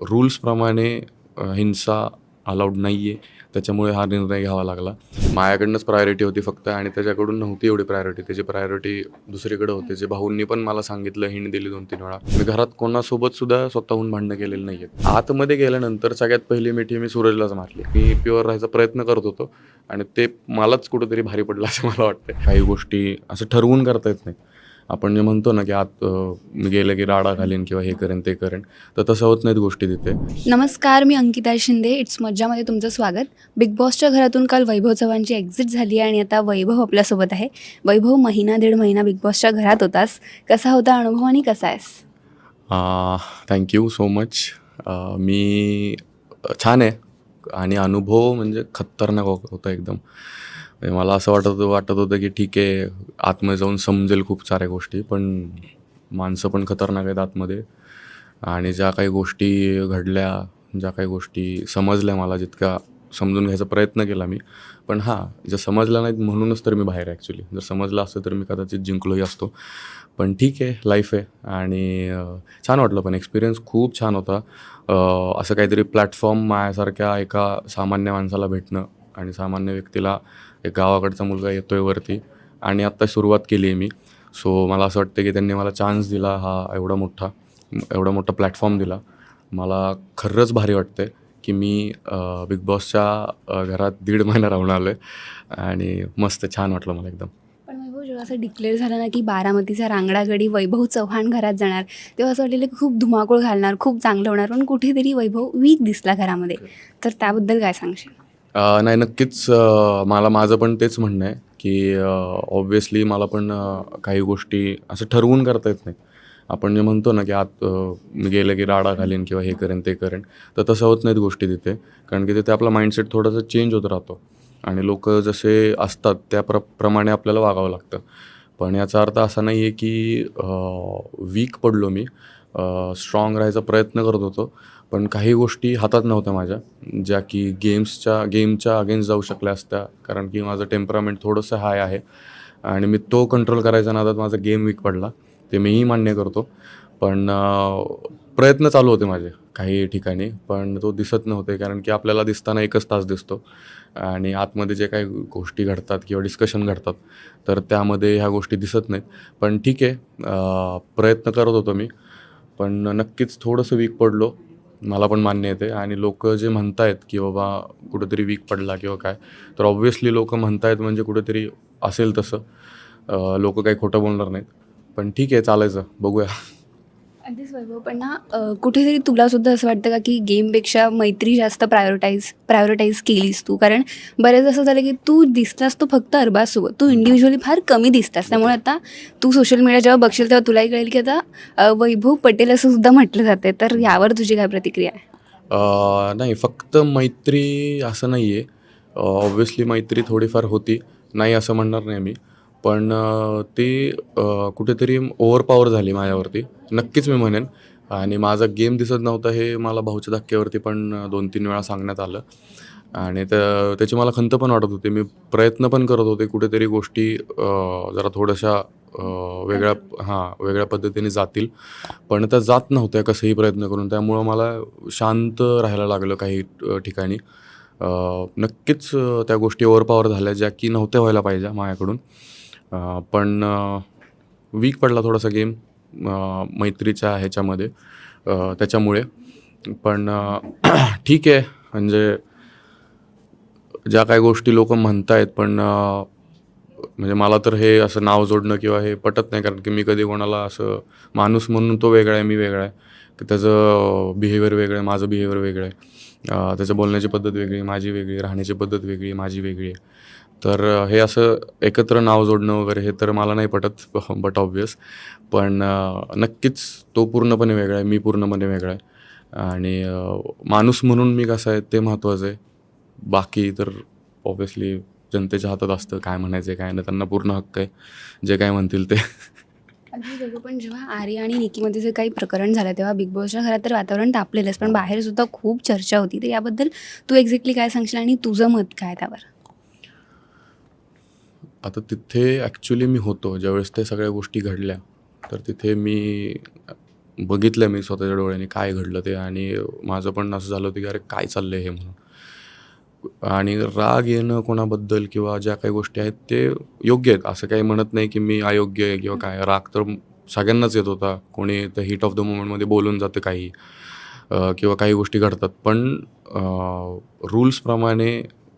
रूल्सप्रमाणे हिंसा अलाउड नाही आहे त्याच्यामुळे हा निर्णय घ्यावा लागला. माझ्याकडनंच प्रायोरिटी होती फक्त आणि त्याच्याकडून नव्हती एवढी प्रायोरिटी त्याची प्रायोरिटी दुसरीकडे होते. जे भाऊंनी पण मला सांगितलं हिंड दिली दोन तीन वेळा. मी घरात कोणासोबत सुद्धा स्वतःहून भांडणं केलेलं नाही आहेत आतमध्ये गेल्यानंतर सगळ्यात पहिली मिठी मी सूरजलाच मारली. मी प्युअर राहायचा प्रयत्न करत होतो आणि ते मलाच कुठेतरी भारी पडलं असं मला वाटतं काही गोष्टी असं ठरवून करता येत नाही आपण जे म्हणतो ना की आत गेलं की राडा घालीन किंवा हे करेन ते करेन तर तसं होत नाहीत गोष्टी तिथे. नमस्कार मी अंकिता शिंदे. इट्स मज्जामध्ये तुमचं स्वागत. बिग बॉसच्या घरातून काल वैभव चव्हाणची एक्झिट झाली आहे आणि आता वैभव आपल्यासोबत आहे. वैभव महिना दीड महिना बिग बॉसच्या घरात होतास. कसा होता अनुभव आणि कसा आहेस? थँक्यू सो मच मी छान आहे. आणि अनुभव म्हणजे खतरनाक हो-, होता एकदम. म्हणजे मला असं वाटत वाटत होतं की ठीक आहे आतमध्ये जाऊन समजेल खूप साऱ्या गोष्टी पण माणसं पण खतरनाक आहेत आतमध्ये. आणि ज्या काही गोष्टी घडल्या ज्या काही गोष्टी समजल्या मला जितक्या समजून घ्यायचा प्रयत्न केला मी. पण हां जर समजलं नाहीत म्हणूनच तर मी बाहेर आहे ॲक्च्युली जर समजलं असतं तर मी कदाचित जिंकलोही असतो. पण ठीक आहे लाईफ आहे. आणि छान वाटलं पण. एक्सपिरियन्स खूप छान होता. असं काहीतरी प्लॅटफॉर्म माझ्यासारख्या एका सामान्य माणसाला भेटणं आणि सामान्य व्यक्तीला एक गावाकडचा मुलगा येतो आहे वरती आणि आत्ता सुरुवात केली आहे मी. सो मला असं वाटतं की त्यांनी मला चान्स दिला हा एवढा मोठा एवढा मोठा प्लॅटफॉर्म दिला. मला खरंच भारी वाटतं आहे की मी बिग बॉसच्या घरात दीड महिना राहून आलो आहे आणि मस्त छान वाटलं मला एकदम. पण वैभव जेव्हा असं डिक्लेअर झालं ना की बारामतीचा रांगडागडी वैभव चव्हाण घरात जाणार तेव्हा असं वाटलेलं की खूप धुमाकूळ घालणार खूप चांगलं होणार पण कुठेतरी वैभव वीक दिसला घरामध्ये. तर त्याबद्दल काय सांगशील? नाही नक्कीच मला माझं पण तेच म्हणणं आहे की ऑब्व्हियसली मला पण काही गोष्टी असं ठरवून करता येत नाही आपण जे म्हणतो ना की आत मी गेलं की राडा घालीन किंवा हे करेन ते करेन तर तसं होत नाहीत गोष्टी तिथे. कारण की तिथे आपला माइंडसेट थोडासा चेंज होत राहतो. आणि लोक जसे असतात त्या प्र प्रमाणे आपल्याला वागावं लागतं. पण याचा अर्थ असा नाही आहे की वीक पडलो मी. स्ट्रॉंग राहायचा प्रयत्न करत होतो. पण काही गोष्टी हातात नव्हत्या माझ्या ज्या की गेम्सच्या गेमच्या अगेन्स्ट जाऊ शकल्या असत्या. कारण की माझं टेम्परामेंट थोडंसं हाय आहे. आणि मी तो कंट्रोल करायचा नादात माझा गेम वीक पडला. ते मीही मान्य करतो. पण प्रयत्न चालू होते माझे काही ठिकाणी पण तो दिसत नव्हते कारण की आपल्याला दिसताना एकच तास दिसतो. आणि आतमध्ये जे काही गोष्टी घडतात किंवा डिस्कशन घडतात तर त्यामध्ये ह्या गोष्टी दिसत नाहीत. पण ठीक आहे प्रयत्न करत होतो मी. पण नक्कीच थोडंसं वीक पडलो. मला पण मान्य येते आणि लोक जे म्हणतायत की बाबा कुठेतरी वीक पडला किंवा काय तर ऑब्व्हियसली लोक म्हणतायत म्हणजे कुठेतरी असेल तसं. लोक काही खोटं बोलणार नाहीत. पण ठीक आहे चालायचं. बघूया. अगदीच वैभव पण ना कुठेतरी तुला सुद्धा असं वाटतं का की गेमपेक्षा मैत्री जास्त प्रायोरिटाईज प्रायोरिटाईज केलीस तू? कारण बरेच असं झालं की तू दिसलास तो फक्त अरबाजसोबत तू इंडिव्हिज्युअली फार कमी दिसतास त्यामुळे आता तू सोशल मीडिया जेव्हा बघशील तेव्हा तुलाही कळेल की आता वैभव पटेल असं सुद्धा म्हटलं जाते तर यावर तुझी काय प्रतिक्रिया आहे? नाही फक्त मैत्री असं नाही आहे ऑब्व्हियसली मैत्री थोडीफार होती. नाही असं म्हणणार नाही मी. पण ती कुठेतरी ओव्हरपॉवर झाली माझ्यावरती. नक्कीच मी म्हणेन. आणि माझा गेम दिसत नव्हता हे मला भाऊच्या धक्क्यावरती पण दोन तीन वेळा सांगण्यात आलं. आणि त्या त्याची मला खंत पण वाटत होती. मी प्रयत्न पण करत होते कुठेतरी गोष्टी जरा थोड्याशा वेगळ्या हां वेगळ्या पद्धतीने जातील. पण त्या जात नव्हत्या कसंही प्रयत्न करून. त्यामुळं मला शांत राहायला लागलं काही ठिकाणी. नक्कीच त्या गोष्टी ओव्हरपॉवर झाल्या ज्या की नव्हत्या व्हायला पाहिजे माझ्याकडून. पण वीक पडला थोडासा गेम मैत्रीच्या ह्याच्यामध्ये त्याच्यामुळे. पण ठीक आहे. म्हणजे ज्या काही गोष्टी लोक म्हणतायत पण म्हणजे मला तर हे असं नाव जोडणं किंवा हे पटत नाही कारण की मी कधी कोणाला असं माणूस म्हणून तो वेगळा आहे मी वेगळा आहे. की त्याचं बिहेवियर वेगळं आहे माझं बिहेवियर वेगळं आहे. त्याचं बोलण्याची पद्धत वेगळी माझी वेगळी आहे, राहण्याची पद्धत वेगळी माझी वेगळी आहे. तर हे असं एकत्र नाव जोडणं वगैरे हे तर मला नाही पटत बट ऑब्वियस पण नक्कीच तो पूर्णपणे वेगळा आहे मी पूर्णपणे वेगळा आहे. आणि माणूस म्हणून मी कसं आहे ते महत्त्वाचं आहे. बाकी तर ऑब्व्हियसली जनतेच्या हातात असतं काय म्हणायचं काय नाही त्यांना पूर्ण हक्क आहे. जे काय म्हणतील ते. पण जेव्हा आर्या आणि निकीमध्ये जे काही प्रकरण झालं तेव्हा बिग बॉसच्या घरात तर वातावरण तापलेलंच पण बाहेर सुद्धा खूप चर्चा होती. तर याबद्दल तू एक्झॅक्टली काय सांगशील आणि तुझं मत काय त्यावर? आता तिथे ॲक्च्युली मी होतो. ज्यावेळेस ते सगळ्या गोष्टी घडल्या तर तिथे मी बघितलं मी स्वतःच्या डोळ्यांनी काय घडलं ते आणि माझं पण असं झालं होतं की अरे काय चाललं आहे हे म्हणून. आणि राग येणं कोणाबद्दल किंवा ज्या काही गोष्टी आहेत ते योग्य आहेत. असं काही म्हणत नाही की मी अयोग्य आहे किंवा काय. राग तर सगळ्यांनाच येत होता. कोणी तर हीट ऑफ द मोमेंटमध्ये बोलून जातं काही किंवा काही गोष्टी घडतात. पण रूल्सप्रमाणे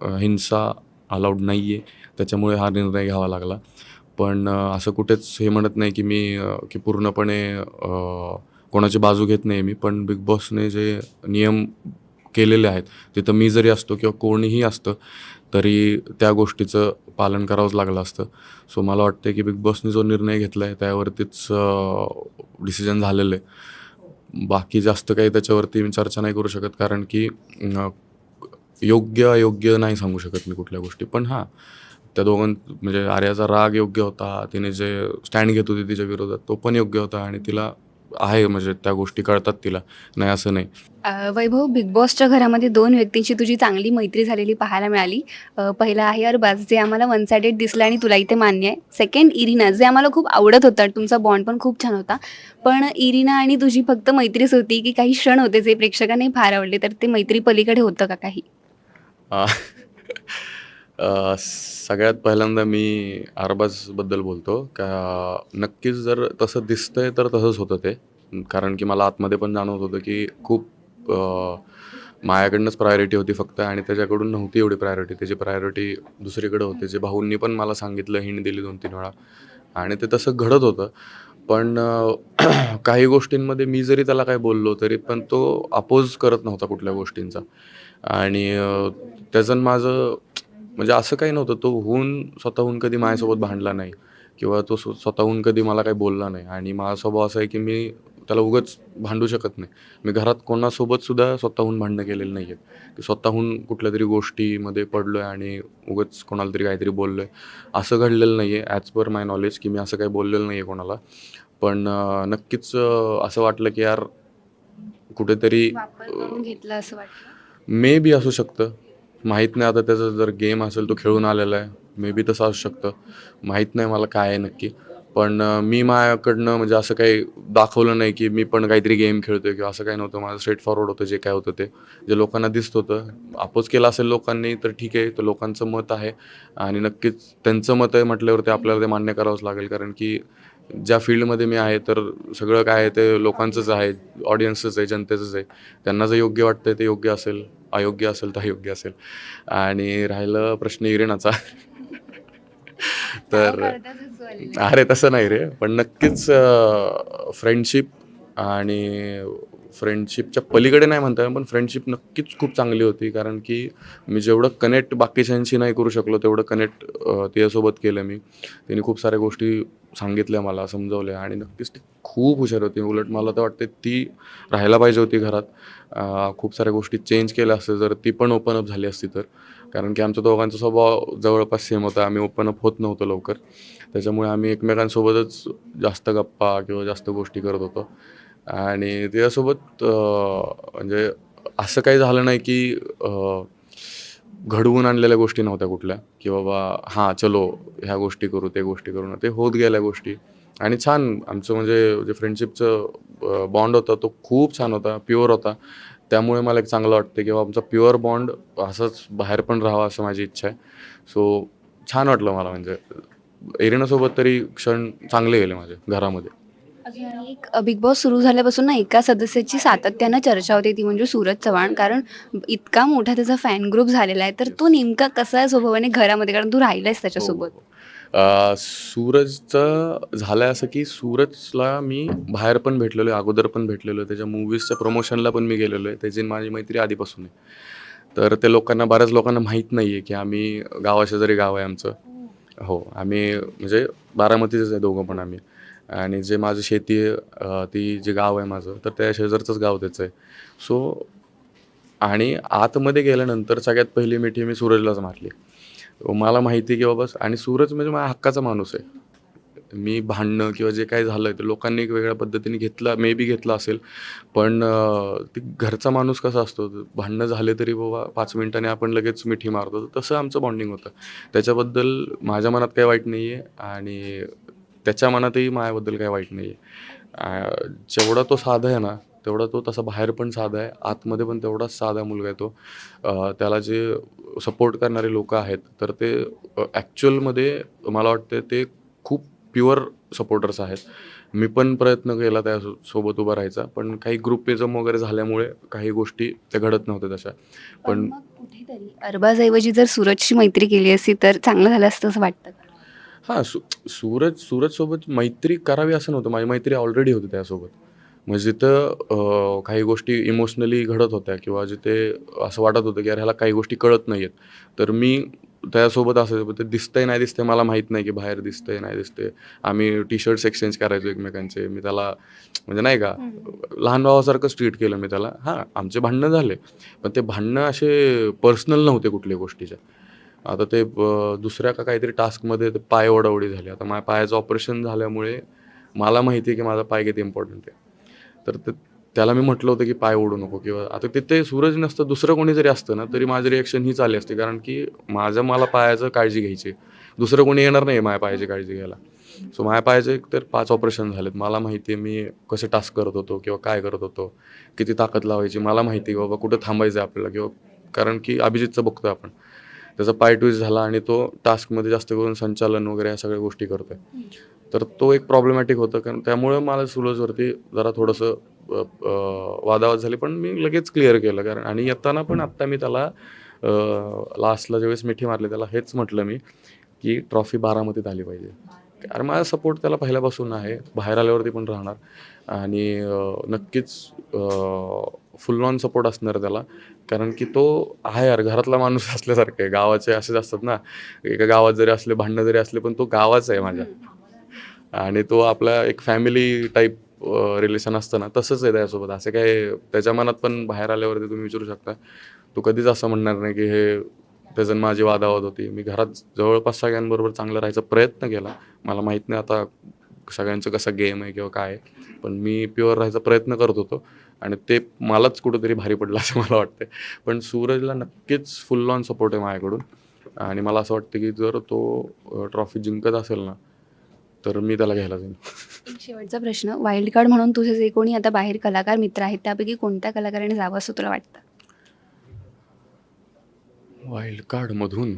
हिंसा अलाउड नाही आहे त्याच्यामुळे हा निर्णय घ्यावा लागला. पण असं कुठेच हे म्हणत नाही की मी की पूर्णपणे कोणाची बाजू घेत नाही मी पण बिग बॉसने जे नियम केलेले आहेत तिथं मी जरी असतो किंवा कोणीही असतं तरी त्या गोष्टीचं पालन करावंच लागलं असतं. सो मला वाटतं की बिग बॉसने जो निर्णय घेतला आहे त्यावरतीच डिसिजन झालेलं आहे. बाकी जास्त काही त्याच्यावरती मी चर्चा नाही करू शकत कारण की योग्य अयोग्य नाही सांगू शकत मी कुठल्या गोष्टी. पण हां त्या दोघां म्हणजे आर्याचा राग योग्य होता तिने जे स्टँड घेत होती तिच्या विरोधात तो पण योग्य होता आणि तिला आहे म्हणजे त्या गोष्टी कळतात तिला. नाही असं नाही. वैभव बिग बॉसच्या घरामध्ये दोन व्यक्तींची तुझी चांगली मैत्री झालेली पाहायला मिळाली. पहिला आहे अरबाज जे आम्हाला वन सायडेड दिसलं आणि तुला इथे मान्य आहे. सेकंड इरिना जे आम्हाला खूप आवडत होतं तुमचा बॉन्ड पण खूप छान होता. पण इरिना आणि तुझी फक्त मैत्रीच होती की काही क्षण होते जे प्रेक्षकांनाही फार आवडले तर ते मैत्री पलीकडे होतं का काही? अ, सगळ्यात पहिल्यांदा मी अरबाजबद्दल बोलतो. का नक्कीच जर तसं दिसतंय तर तसंच होतं ते. कारण की मला आतमध्ये पण जाणवत होतं की खूप अ, माझ्याकडनंच प्रायोरिटी होती फक्त आणि त्याच्याकडून नव्हती एवढी प्रायोरिटी त्याची प्रायोरिटी दुसरीकडे होती. जे भाऊंनी पण मला सांगितलं हिंड दिली दोन तीन वेळा. आणि ते तसं घडत होतं. पण अ, काही गोष्टींमध्ये मी जरी त्याला काय बोललो तरी पण तो अपोज करत नव्हता कुठल्या गोष्टींचा. आणि अ, त्याचं आणि माझं म्हणजे असं काही नव्हतं. तो होऊन स्वतःहून कधी माझ्यासोबत भांडला नाही किंवा तो स्व स्वतःहून कधी मला काही बोलला नाही. आणि माझा स्वभाव असा आहे की मी त्याला उगाच भांडू शकत नाही. मी घरात कोणासोबत सुद्धा स्वतःहून भांडणं केलेलं नाही आहेत की स्वतःहून कुठल्या तरी गोष्टीमध्ये पडलो आहे आणि उगाच कोणाला तरी काहीतरी बोललो आहे असं घडलेलं नाही आहे ॲज पर माय नॉलेज की मी असं काही बोललेलं नाही आहे कोणाला. पण नक्कीच असं वाटलं की यार कुठेतरी घेतला असं वाटलं? मे बी असू शकतं. माहीत नाही आता त्याचा जर गेम असेल तो खेळून आलेला आहे. मे बी तसं असू शकतं. माहीत नाही मला काय आहे नक्की. पण मी माझ्याकडनं म्हणजे असं काही दाखवलं नाही की मी पण काहीतरी गेम खेळतोय किंवा असं काही नव्हतं. माझं स्ट्रेट फॉरवर्ड होतं जे काय होतं ते. जे लोकांना दिसत होतं. अपोज केलं असेल लोकांनी तर ठीक आहे. तर लोकांचं मत आहे. आणि नक्कीच त्यांचं मत आहे म्हटल्यावरती आपल्याला ते मान्य करावंच लागेल. कारण की ज्या फील्डमध्ये मी आहे तर सगळं काय आहे ते लोकांचंच आहे. ऑडियन्सच आहे. जनतेचंच आहे. त्यांना जे योग्य वाटतं ते योग्य असेल. अयोग्य असेल तर अयोग्य असेल. आणि राहिलं प्रश्न इरेनाचा. तर अरे तसं नाही रे. पण नक्कीच फ्रेंडशिप आणि फ्रेंडशिपच्या पलीकडे नाही म्हणता येईल पण फ्रेंडशिप नक्कीच खूप चांगली होती. कारण की मी जेवढं कनेक्ट बाकीच्यांशी नाही करू शकलो तेवढं कनेक्ट तिच्यासोबत केलं मी. तिने खूप साऱ्या गोष्टी सांगितल्या मला समजवल्या आणि नक्कीच ती खूप हुशार होती. उलट मला तर वाटते ती राहायला पाहिजे होती घरात. खूप साऱ्या गोष्टी चेंज केल्या असते जर ती पण ओपन अप झाली असती तर. कारण की आमच्या दोघांचा स्वभाव जवळपास सेम होता. आम्ही ओपन अप होत नव्हतो लवकर. त्याच्यामुळे आम्ही एकमेकांसोबतच जास्त गप्पा किंवा जास्त गोष्टी करत होतो. आणि त्याच्यासोबत म्हणजे असं काही झालं नाही की घडवून आणलेल्या गोष्टी नव्हत्या कुठल्या. की बाबा हां चलो ह्या गोष्टी करू ते गोष्टी करू ना. ते होत गेल्या गोष्टी. आणि छान आमचं म्हणजे जे फ्रेंडशिपचं बॉन्ड होता तो खूप छान होता प्युअर होता. त्यामुळे मला एक चांगलं वाटतं की आमचा प्युअर बॉन्ड असंच बाहेर पण राहावा असं माझी इच्छा आहे. सो छान वाटलं मला म्हणजे एरिनासोबत तरी क्षण चांगले गेले माझे घरामध्ये. एक बिग बॉस सुरू झाल्यापासून ना एका सदस्याची सातत्यानं चर्चा होते ती म्हणजे सूरज चव्हाण. कारण इतका मोठा त्याचा फॅन ग्रुप झालेला आहे तर तो नेमका कसा आहे स्वभावाने घरामध्ये कारण तू राहिलायस त्याच्यासोबत हो, हो. अं, सूरजचं झालं असं की सूरजला मी बाहेर पण भेटलेलो आहे अगोदर पण भेटलेलो आहे. त्याच्या मूवीजच्या प्रमोशनला पण मी गेलेलो आहे. त्याची माझी मैत्री आधीपासून आहे. तर ते लोकांना बऱ्याच लोकांना माहीत नाही आहे की आम्ही गावाशेजारी गाव आहे आमचं. हो आम्ही म्हणजे बारामतीचंच आहे दोघं पण आम्ही. आणि जे माझं शेती आहे ती जे गाव आहे माझं तर त्या शेजारचंच गाव त्याचं आहे. सो आणि आतमध्ये गेल्यानंतर सगळ्यात पहिली मिठी मी सूरजलाच मारली. मला माहिती आहे की बाबा आणि सूरज म्हणजे माझ्या हक्काचा माणूस आहे. मी भांडणं किंवा जे काय झालं आहे ते लोकांनी एक वेगळ्या पद्धतीने घेतला मे बी घेतला असेल. पण ती घरचा माणूस कसा असतो? भांडणं झाले तरी बाबा पाच मिनिटाने आपण लगेच मिठी मारतो. तर तसं आमचं बॉन्डिंग होतं. त्याच्याबद्दल माझ्या मनात काही वाईट नाही आहे आणि त्याच्या मनातही माझ्याबद्दल काही वाईट नाही आहे जेवढा तो साधा आहे ना तेवढा तो तसा बाहेर पण साधा आहे. आतमध्ये पण तेवढाच साधा मुलगा आहे तो. त्याला जे सपोर्ट करणारे लोक आहेत तर ते ॲक्च्युअलमध्ये मला वाटते ते खूप प्युअर सपोर्टर्स आहेत. मी पण प्रयत्न केला त्या सोबत उभा राहायचा पण काही ग्रुपिझम वगैरे झाल्यामुळे काही गोष्टी त्या घडत नव्हत्या तशा. पण कुठेतरी अरबाजऐवजी जर सूरजची मैत्री केली असती तर चांगलं झालं असतं असं वाटतं? हां सु सूरज सूरजसोबत मैत्री करावी असं नव्हतं. माझी मैत्री ऑलरेडी होती त्यासोबत. म्हणजे जिथं काही गोष्टी इमोशनली घडत होत्या किंवा जिथे असं वाटत होतं की यार ह्याला काही गोष्टी कळत नाही आहेत तर मी त्यासोबत असं ते दिसतंय नाही दिसतंय मला माहीत नाही की बाहेर दिसतंय नाही दिसतंय. आम्ही टी शर्ट्स एक्सचेंज करायचो एकमेकांचे. मी त्याला म्हणजे नाही का लहान भावासारखंच ट्रीट केलं मी त्याला. हां आमचे भांडणं झाले. पण ते भांडणं असे पर्सनल नव्हते कुठल्या गोष्टीच्या. आता ते दुसऱ्या का काहीतरी टास्कमध्ये ते पाय ओढाओढी झाली. आता माझ्या पायाचं ऑपरेशन झाल्यामुळे मला माहिती आहे की माझा पाय किती इम्पॉर्टंट आहे. तर ते त्याला मी म्हटलं होतं की पाय ओढू नको किंवा आता तिथे सूरज नसतं दुसरं कोणी जरी असतं ना तरी माझी रिॲक्शन ही चालली असते. कारण की माझ्या मला पायाचं काळजी घ्यायची आहे. दुसरं कोणी येणार नाही माझ्या पायाची काळजी घ्यायला. सो माझ्या पायाचे एक तर पाच ऑपरेशन झालेत. मला माहिती आहे मी कसे टास्क करत होतो किंवा काय करत होतो. किती ताकद लावायची मला माहिती आहे बाबा कुठं थांबायचं आहे आपल्याला किंवा कारण की अभिजितचं बघतो आपण. त्याचा पाय ट्विस्ट झाला आणि तो टास्कमध्ये जास्त करून संचालन वगैरे या सगळ्या गोष्टी करतोय. तर तो एक प्रॉब्लेमॅटिक होतं कारण त्यामुळे मला सुलजवरती जरा थोडंसं वादावाद झाली. पण मी लगेच क्लिअर केलं कारण आणि येताना पण आत्ता मी त्याला लास्टला ज्यावेळेस मिठी मारली त्याला हेच म्हटलं मी की ट्रॉफी बारामतीत आली पाहिजे. कारण माझा सपोर्ट त्याला पहिल्यापासून आहे बाहेर आल्यावरती पण राहणार. आणि नक्कीच फुल ऑन सपोर्ट असणार त्याला. कारण की तो आहे यार घरातला माणूस असल्यासारखं आहे. गावाचे असेच असतात ना. एका गावात जरी असले भांडणं जरी असले पण तो गावाचा आहे माझ्या. आणि तो आपला एक फॅमिली टाईप रिलेशन असतं ना तसंच आहे त्यासोबत. असं काय त्याच्या मनात पण बाहेर आल्यावरती तुम्ही विचारू शकता. तो कधीच असं म्हणणार नाही की हे त्याचं माझी वादावाद होती. मी घरात जवळपास सगळ्यांबरोबर चांगलं राहायचा प्रयत्न केला. मला माहीत नाही आता सगळ्यांचं कसं गेम आहे किंवा काय आहे. पण मी प्युअर राहायचा प्रयत्न करत होतो. आणि ते मलाच कुठंतरी भारी पडलं असं मला वाटतं पण सूरजला नक्कीच फुल ऑन सपोर्ट आहे माझ्याकडून. आणि मला असं वाटतं की जर तो ट्रॉफी जिंकत असेल ना तर मी त्याला घ्यायला जाईन. शेवटचा प्रश्न वाईल्ड कार्ड म्हणून तुझे जे कोणी आता बाहेर कलाकार मित्र आहेत त्यापैकी कोणत्या कलाकाराने जावं असं तुला वाटतं? वाईल्ड कार्डमधून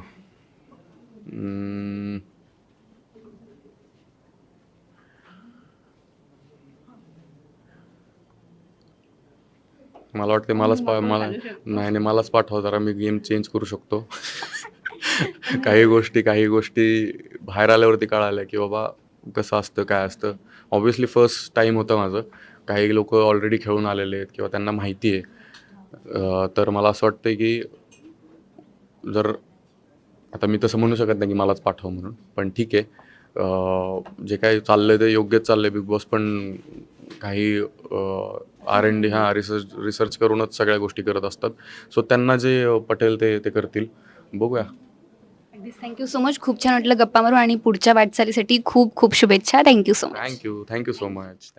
मला वाटते मलाच पा मला नाही नाही मलाच पाठवा जरा मी गेम चेंज करू शकतो. काही गोष्टी काही गोष्टी बाहेर आल्यावरती कळाल्या की बाबा कसं असतं काय असतं. ऑब्व्हियसली फर्स्ट टाईम होतं माझं. काही लोक ऑलरेडी खेळून आलेले आहेत किंवा त्यांना माहिती आहे. तर मला असं वाटतं की जर आता मी तसं म्हणू शकत नाही की मलाच पाठव म्हणून पण ठीक आहे. जे काही चाललंय ते योग्यच चाललंय बिग बॉस पण काही आर एन डी हा रिसर्च रिसर्च करूनच सगळ्या गोष्टी करत असतात. सो त्यांना जे पटेल ते ते करतील. बघूया. थँक्यू सो मच खूप छान वाटलं गप्पा मारू आणि पुढच्या वाटचालीसाठी खूप खूप शुभेच्छा. Thank you so much thank you thank you so much